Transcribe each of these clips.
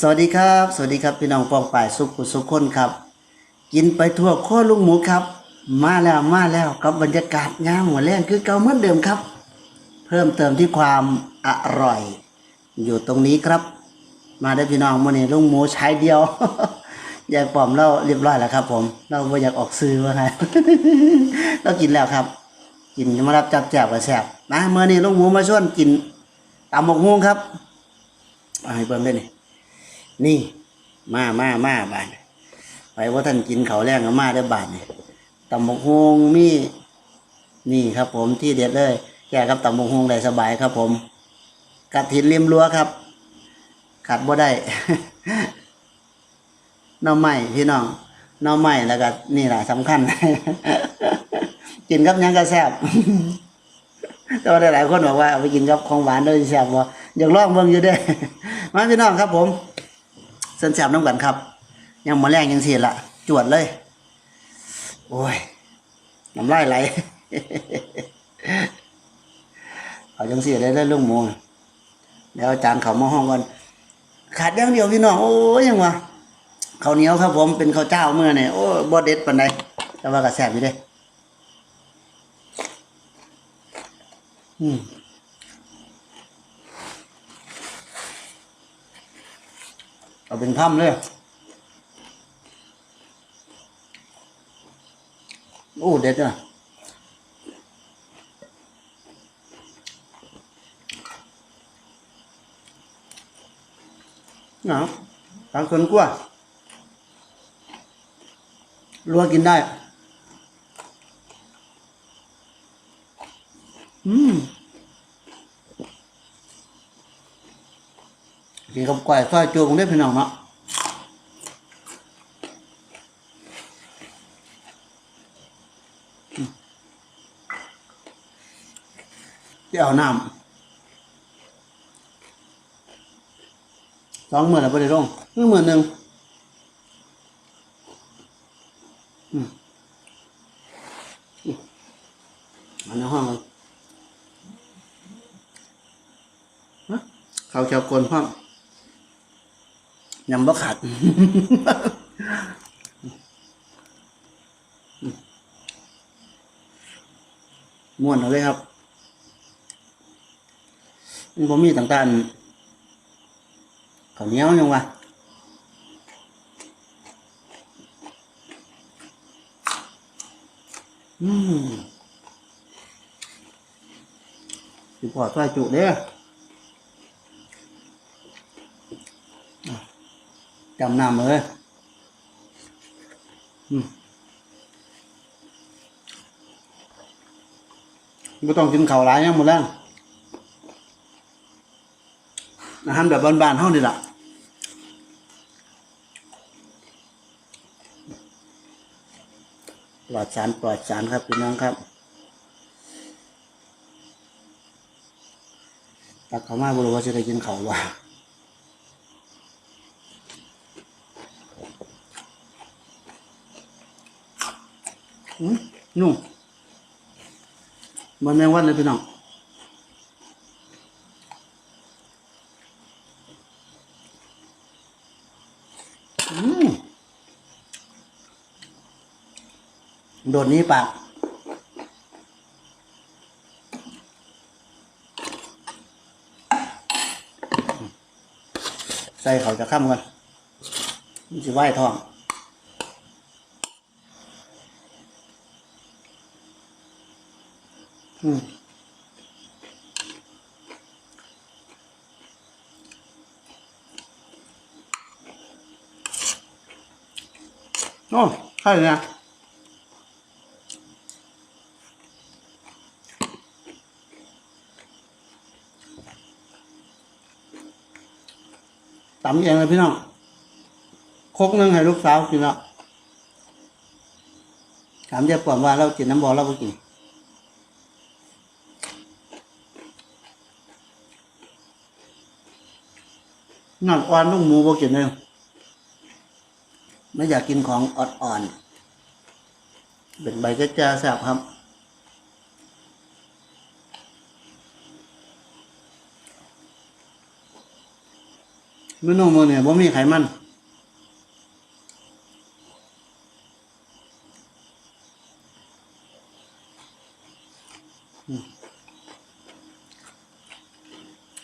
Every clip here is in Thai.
สวัสดีครับ สวัสดีครับพี่น้องปองป่ายสุขสุขคนครับ กินไปทั่วโค้ลุงหมูครับ มาแล้วมาแล้วกับบรรยากาศงามหัวแรงคือเก่าเหมือนเดิมครับ เพิ่มเติมที่ความอร่อย อยู่ตรงนี้ครับ มาได้พี่น้องมื่อนี้ลุงหมูใช้เดียว อยายปอมเราเรียบร้อยแล้วครับ ผม เราไม่อยากออกซื้อว่าไงเรากินแล้วครับ กินมารับจับแจบกับแสบนะเมื่อนี้ลุงหมูมาชวนกินตำหมกฮวงครับเอาให้เบิ่งด้วยนี่ นี่ มามามาบานไปว่าท่านกินเขาแรงก็มาได้บาทนี่ยตำบกฮวงมีนี่ครับ ผมที่เด็ดเลย แกกับตำบกฮวงได้สบายครับ ผมกระถินริมรั้วครับขาดบ่ได้น้อไม้พี่น้องน้อไม้แล้วก็นี่แหละสำคัญ กินกับยังก็แซ่บแต่ว่าหลายคนบอกว่าเอาไปกินกับของหวานด้วยแซ่บบ่อยากลองเบิ่งอยู่ด้อมาพี่น้องครับผม เส้นแซ่บน้ำกันครับ ยังมาแรงยังเสียละจวดเลย โอ้ยน้ำลายไหลเอาจังเสียได้ได้ลุงหมูเดี๋ยวอาจารย์เขามาห้องก่อนขาดอย่างเดียวพี่น้องโอ้ยยังวะข้าวเหนียวครับผมเป็นข้าวเจ้าเมื่อเนี่ยโอ้ยบ่เด็ดปานใดแต่ว่าก็แซ่บอยู่เด้อืม เอาเป็นถ้ำเลยโอ้เด็ดอะหนาวทางคนกลัวรัวกินได้ อืม ก๋วยซอยจูงได้พี่น้องเนาะอืมที่เอาน้ำสองหมื่นแล้วไปได้ลงหนึ่งหมื่นหนึ่งอืมอันนี้ห้องเลยเขาเจ้ากลพ่อม ยำบ่ขาดม่วนเอาเลยครับมันบ่มีต่างๆข้าวเหนียวยังวะอืมสิพอซอยจุเด้อำน้ำเลยอืมไม่ต้องกินข้าวหลายยังหมดแล้วอาหารแบบบ้านๆเท่านี่แหละปลอดสารปลอดสารครับพี่น้องครับตักเขามาบรู้ว่าจะได้กินเขาวว่า นุ่มมันแมงวันเลยพี่น้องอืมโดดนี้ปากใส่เขาจะข้ามกันมันจะไหวทอง อืมโอ้ใช่เลยนะตำเองเลยพี่น้องคกหนึงให้ลูกสาวกินแล้วถามเจ๊ปอมว่าเรากินน้ำบอเราไม่กิน นอนอ่อนลูกหมูบ่กินเลยไม่อยากกินของอ่อนๆเป็นใบกระจาแซ่บครับเมนูมื้อนี้บ่มีไขมัน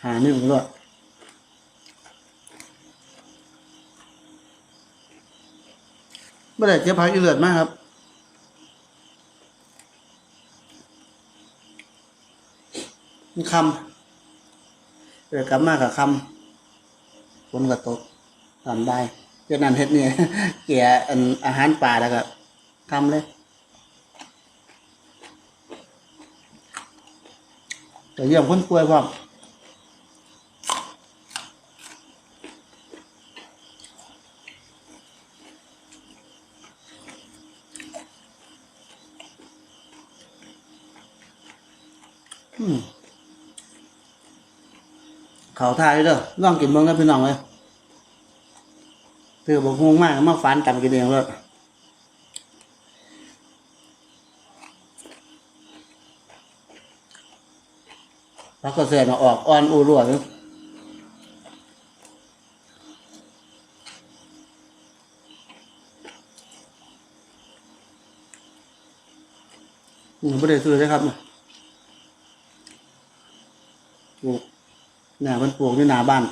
หาหนึ่งด้วย ไม่ได้เจ็บพักอีเลือดมากครับคำเดือดกลับมากกับคำฝนกระตกตอนได้เจ้านั้นเฮ็ดเนี่ยเกี่ยอันอาหารป่าแล้วก็ทำเลยแต่เยี่ยมคนป่วยพร้อม เขาทายเด้อลองกินเบิ่งกันพี่น้องเลยถือบอกงงมากมาฟันกันกินเองเลยแล้วก็เสียนออกอ่อนอูรั่วอยู่อืมไม่ได้ซื้อเลยครับเนี่ย ปลูกเนี่ยมันปลูกอยู่หน้าบ้าน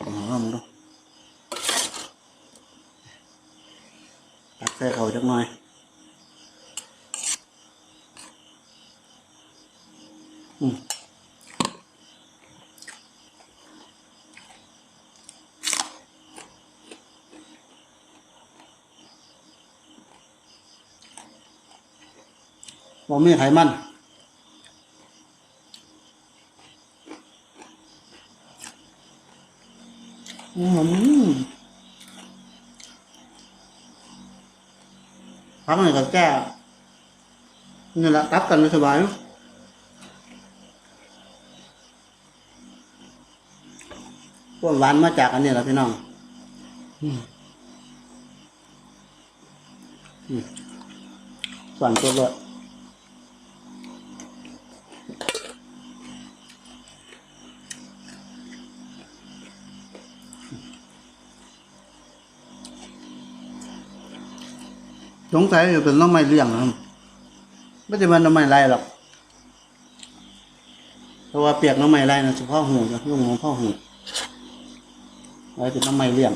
อ๋อมดูตักใส่เขาจักหน่อยอืมบ่มีไขมัน อืมพักหน่อยก็แก้นี่แหละตับกันไม่สบายพวกหวานมาจากอันนี้แหละพี่น้องอืมอืมส่วนตัวเลย สงสัยอยู่เป็นน้องไม่เลี้ยงนะไม่จะเป็นน้องไม่ไรหรอกเพราะว่าเปียกน้องไม่ไรนะเฉพาะหูจะยุ่งของพ่อหูไรเป็นน้องไม่เลี้ยง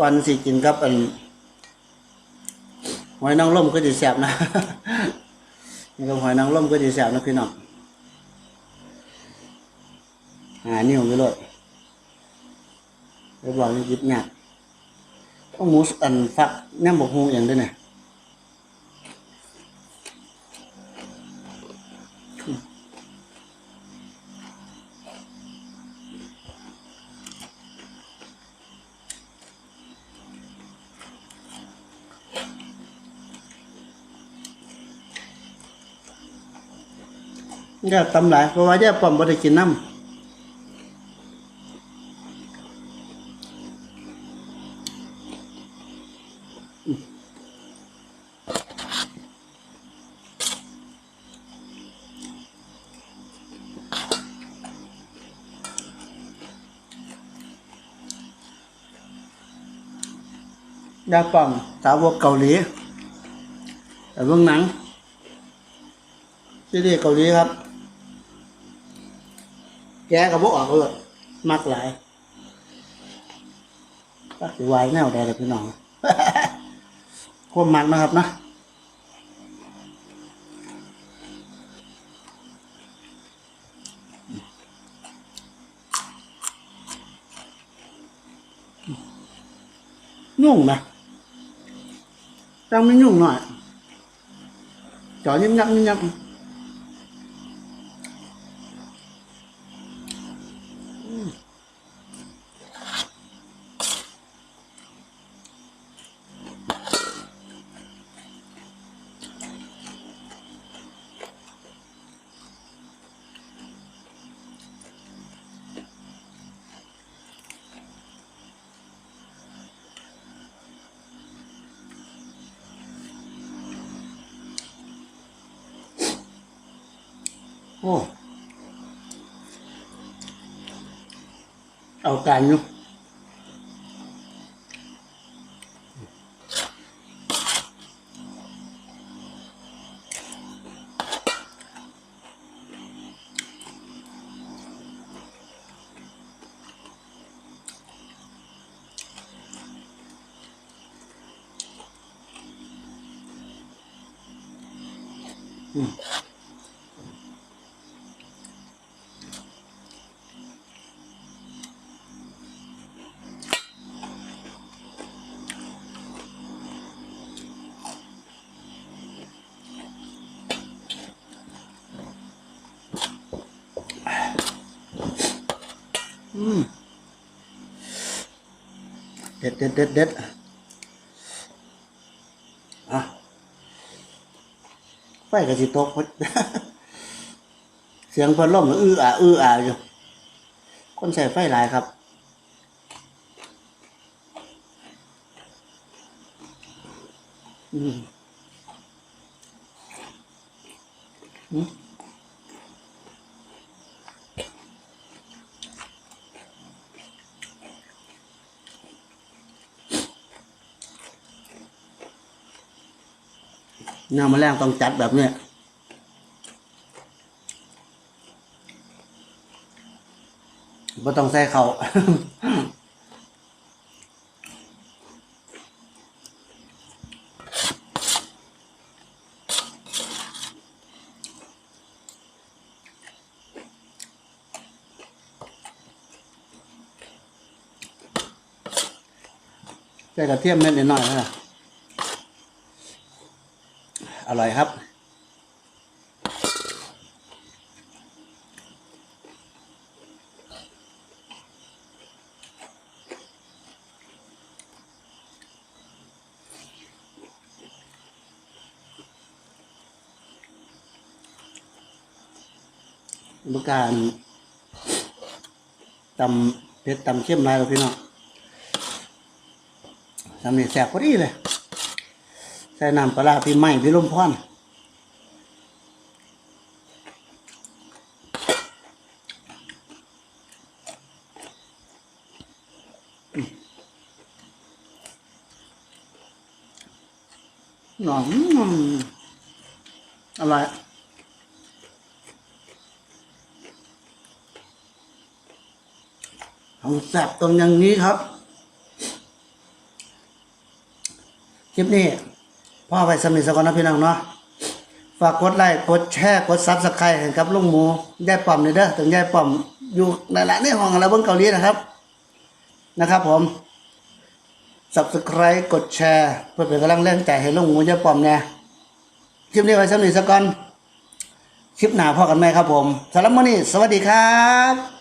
วันสิกินครับอันหอยนางรมก็จะแสบนะนี่ก็หอยนางรมก็จะแสบนะพี่น้องหานิ้วไปเลยเรียบร้อยยิบหนักต้องมูสอันฟักแนมบกฮงอย่างด้วยเนี่ย ย่าตำหลายเพราะว่าอย่าปอมบ่ได้กินน้ำยาป่องสาวกเกาหลีแต่เบื้องหนังซีรีส์เกาหลีครับ แกกับพวกออกเลยมักหลายก็สิวายแนวใดเลยพี่น้องควบมักนะครับนะยุ่งนะต้องไม่ยุ่งหน่อยจอยิ้มยับยิ้มยับ โอ้เอา เด็ดเด็ดเด็ดเด็ดอะไฟกระสิตกเสียงพัดลมอื้ออ่าอื้ออ่าอยู่ คนใส่ไฟหลายครับอืมอืม เนื้อแมลงต้องจัดแบบเนี้ยบ่ต้องใส่เขาใส่กระเทียมเม็ดนิดหน่อยนะ อร่อยครับบุการตำเผ็ดตำเข้มลายเราพี่น้องทำนี่แสบพอดีเลย ใส่น้ำปลาพี่ไม้พี่ลมพอนหอมอร่อยของแสบตรงอย่างนี้ครับ คลิปนี้ พ่อไปสมิสกอนนะพี่น้องเนาะฝากกดไลค์กดแชร์กดซับสไครต์ให้กับลุงหมูยายป้อมนี่เด้อถึงยายป้อมอยู่ในละในห้องอะไรเบิ่งเกาหลีนะครับนะครับผม subscribe กดแชร์เพื่อเป็นกำลังแรงใจให้ลุงหมูยายป้อมเนี่ยคลิปนี้ไว้สมิสกอนคลิปหน้าพ่อกันไหมครับผมสำหรับมื้อนี้สวัสดีครับ